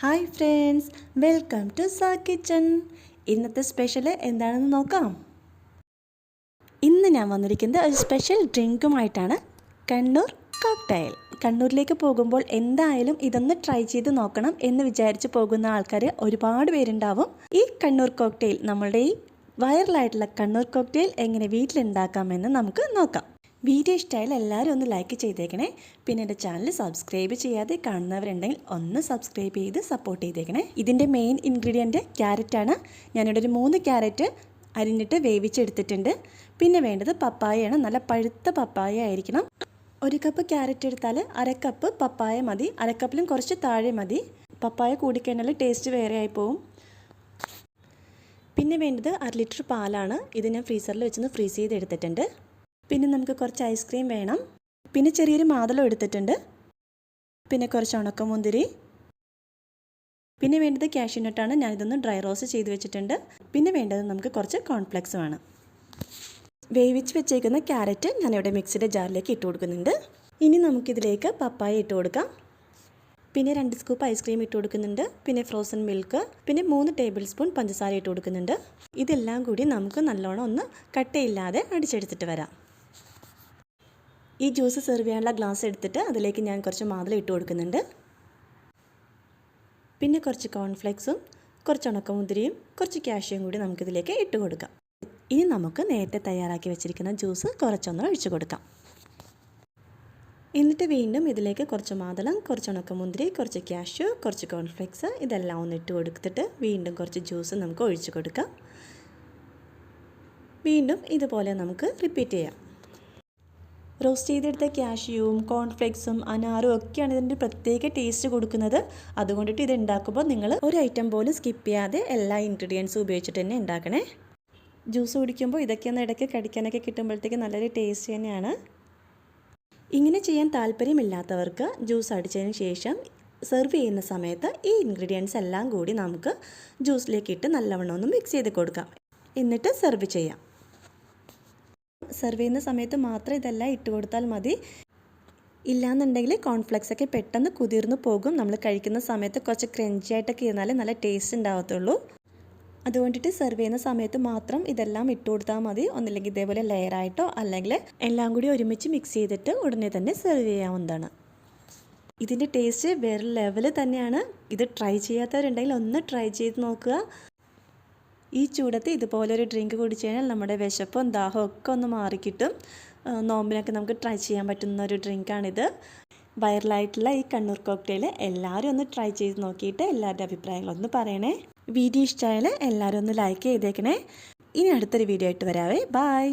Hi friends welcome to സാ kitchen. ഇന്നത്തെ special എന്താണെന്ന് നോക്കാം. ഇന്ന് ഞാൻ വന്നിരിക്കുന്നത് ഒരു സ്പെഷ്യൽ ഡ്രിങ്കുമായിട്ടാണ് കണ്ണൂർ കോക്ടൈൽ. കണ്ണൂരിലേക്ക് പോകുമ്പോൾ എന്തായാലും ഇതൊന്ന് ട്രൈ ചെയ്ത് നോക്കണം എന്ന് വിചാരിച്ച് പോകുന്ന ആൾക്കാർ ഒരുപാട് പേരുണ്ടാവും. ഈ കണ്ണൂർ കോക്ടൈൽ നമ്മളുടെ ഈ വൈറലായിട്ടുള്ള കണ്ണൂർ കോക്ടൈൽ എങ്ങനെ വീട്ടിലുണ്ടാക്കാമെന്ന് നമുക്ക് നോക്കാം. വീഡിയോ ഇഷ്ടമായാൽ എല്ലാവരും ഒന്ന് ലൈക്ക് ചെയ്തേക്കണേ. പിന്നെ എന്റെ ചാനൽ സബ്സ്ക്രൈബ് ചെയ്യാതെ കാണുന്നവരുണ്ടെങ്കിൽ ഒന്ന് സബ്സ്ക്രൈബ് ചെയ്ത് സപ്പോർട്ട് ചെയ്തേക്കണേ. ഇതിന്റെ മെയിൻ ഇൻഗ്രീഡിയന്റ് ക്യാരറ്റാണ് ഞാനിവിടെ ഒരു മൂന്ന് ക്യാരറ്റ് അരിഞ്ഞിട്ട് വേവിച്ചെടുത്തിട്ടുണ്ട്. പിന്നെ വേണ്ടത് പപ്പായയാണ്. നല്ല പഴുത്ത പപ്പായ ആയിരിക്കണം. ഒരു കപ്പ് ക്യാരറ്റ് എടുത്താൽ അരക്കപ്പ് കപ്പ് പപ്പായ മതി. അരക്കപ്പിലും കുറച്ച് താഴെ മതി. പപ്പായ കൂടിക്കഴിഞ്ഞാൽ ടേസ്റ്റ് വേറെ ആയി പോവും. പിന്നെ വേണ്ടത് അര ലിറ്റർ പാലാണ്. ഇത് ഞാൻ ഫ്രീസറിൽ വെച്ചൊന്ന് ഫ്രീസ് ചെയ്ത് എടുത്തിട്ടുണ്ട് പിന്നെ നമുക്ക് കുറച്ച് ഐസ്ക്രീം വേണം. പിന്നെ ചെറിയൊരു മാതളം എടുത്തിട്ടുണ്ട്. പിന്നെ കുറച്ച് ഉണക്കമുന്തിരി. പിന്നെ വേണ്ടത് കാഷ്യൂനട്ടാണ് ഞാനിതൊന്ന് ഡ്രൈ റോസ്റ്റ് ചെയ്ത് വെച്ചിട്ടുണ്ട്. പിന്നെ വേണ്ടത് നമുക്ക് കുറച്ച് കോൺഫ്ലെക്സ് വേണം. വേവിച്ച് വെച്ചേക്കുന്ന ക്യാരറ്റ് ഞാനിവിടെ മിക്സിയുടെ ജാറിലേക്ക് ഇട്ട് കൊടുക്കുന്നുണ്ട്. ഇനി നമുക്കിതിലേക്ക് പപ്പായ ഇട്ട് കൊടുക്കാം. പിന്നെ രണ്ട് സ്കൂപ്പ് ഐസ്ക്രീം ഇട്ട് കൊടുക്കുന്നുണ്ട്. പിന്നെ ഫ്രോസൺ മിൽക്ക് പിന്നെ മൂന്ന് ടേബിൾ സ്പൂൺ പഞ്ചസാര ഇട്ട് കൊടുക്കുന്നുണ്ട്. ഇതെല്ലാം കൂടി നമുക്ക് നല്ലോണം ഒന്ന് കട്ടയില്ലാതെ അടിച്ചെടുത്തിട്ട് വരാം. ഈ ജ്യൂസ് സെർവ് ചെയ്യാനുള്ള ഗ്ലാസ് എടുത്തിട്ട് അതിലേക്ക് ഞാൻ കുറച്ച് മാതളം ഇട്ട് കൊടുക്കുന്നുണ്ട്. പിന്നെ കുറച്ച് കോൺഫ്ലെക്സും കുറച്ച് ഉണക്കമുന്തിരിയും കുറച്ച് കാഷ്യും കൂടി നമുക്കിതിലേക്ക് ഇട്ട് കൊടുക്കാം. ഇനി നമുക്ക് നേരത്തെ തയ്യാറാക്കി വെച്ചിരിക്കുന്ന ജ്യൂസ് കുറച്ചൊന്ന് ഒഴിച്ചു കൊടുക്കാം. എന്നിട്ട് വീണ്ടും ഇതിലേക്ക് കുറച്ച് മാതളം കുറച്ച് ഉണക്കമുന്തിരി കുറച്ച് ക്യാഷ്യൂ കുറച്ച് കോൺഫ്ലെക്സ് ഇതെല്ലാം ഒന്ന് ഇട്ട് കൊടുത്തിട്ട് വീണ്ടും കുറച്ച് ജ്യൂസ് നമുക്ക് ഒഴിച്ചു കൊടുക്കാം. വീണ്ടും ഇതുപോലെ നമുക്ക് റിപ്പീറ്റ് ചെയ്യാം. റോസ്റ്റ് ചെയ്തെടുത്ത ക്യാഷ്യൂവും കോൺഫ്ലെക്സും അനാറും ഒക്കെയാണ് ഇതിന്റെ പ്രത്യേക ടേസ്റ്റ് കൊടുക്കുന്നത്. അതുകൊണ്ടിട്ട് ഇത് ഉണ്ടാക്കുമ്പോൾ നിങ്ങൾ ഒരു ഐറ്റം പോലും സ്കിപ്പ് ചെയ്യാതെ എല്ലാ ഇൻഗ്രീഡിയൻസും ഉപയോഗിച്ചിട്ട് തന്നെ ഉണ്ടാക്കണേ. ജ്യൂസ് കുടിക്കുമ്പോൾ ഇതൊക്കെ ഒന്ന് ഇടയ്ക്ക് കടിക്കാനൊക്കെ കിട്ടുമ്പോഴത്തേക്ക് നല്ലൊരു ടേസ്റ്റ് തന്നെയാണ്. ഇങ്ങനെ ചെയ്യാൻ താല്പര്യമില്ലാത്തവർക്ക് ജ്യൂസ് അടിച്ചതിന് ശേഷം സെർവ് ചെയ്യുന്ന സമയത്ത് ഈ ഇൻഗ്രീഡിയൻസ് എല്ലാം കൂടി നമുക്ക് ജ്യൂസിലേക്ക് ഇട്ട് നല്ലവണ്ണം ഒന്ന് മിക്സ് ചെയ്ത് കൊടുക്കാം. എന്നിട്ട് സെർവ് ചെയ്യാം. സെർവ് ചെയ്യുന്ന സമയത്ത് മാത്രം ഇതെല്ലാം ഇട്ട് കൊടുത്താൽ മതി. ഇല്ലാന്നുണ്ടെങ്കിൽ കോൺഫ്ലെക്സ് ഒക്കെ പെട്ടെന്ന് കുതിർന്നു പോകും. നമ്മൾ കഴിക്കുന്ന സമയത്ത് കുറച്ച് ക്രഞ്ചി ആയിട്ടൊക്കെ ഇരുന്നാലേ നല്ല ടേസ്റ്റ് ഉണ്ടാവത്തുള്ളൂ. അതുകൊണ്ടിട്ട് സെർവ് ചെയ്യുന്ന സമയത്ത് മാത്രം ഇതെല്ലാം ഇട്ട് കൊടുത്താൽ മതി. ഒന്നില്ലെങ്കിൽ ഇതേപോലെ ലെയറായിട്ടോ അല്ലെങ്കിൽ എല്ലാം കൂടി ഒരുമിച്ച് മിക്സ് ചെയ്തിട്ട് ഉടനെ തന്നെ സെർവ് ചെയ്യാവുന്നതാണ്. ഇതിന്റെ ടേസ്റ്റ് വേറെ ലെവൽ തന്നെയാണ്. ഇത് ട്രൈ ചെയ്യാത്തവരുണ്ടെങ്കിൽ ഒന്ന് ട്രൈ ചെയ്ത് നോക്കുക. ഈ ചൂടത്ത് ഇതുപോലൊരു ഡ്രിങ്ക് കുടിച്ചു കഴിഞ്ഞാൽ നമ്മുടെ വിശപ്പും ദാഹവും ഒക്കെ ഒന്ന് മാറിക്കിട്ടും. നോമ്പിനൊക്കെ നമുക്ക് ട്രൈ ചെയ്യാൻ പറ്റുന്ന ഒരു ഡ്രിങ്കാണിത് വൈറലായിട്ടുള്ള ഈ കണ്ണൂർ കോക്ടെയിൽ എല്ലാവരും ഒന്ന് ട്രൈ ചെയ്ത് നോക്കിയിട്ട് എല്ലാവരുടെ അഭിപ്രായങ്ങളൊന്ന് പറയണേ. വീഡിയോ ഇഷ്ടമായാൽ എല്ലാവരും ഒന്ന് ലൈക്ക് ചെയ്തേക്കണേ. ഇനി അടുത്തൊരു വീഡിയോ ആയിട്ട് വരാവേ. ബായ്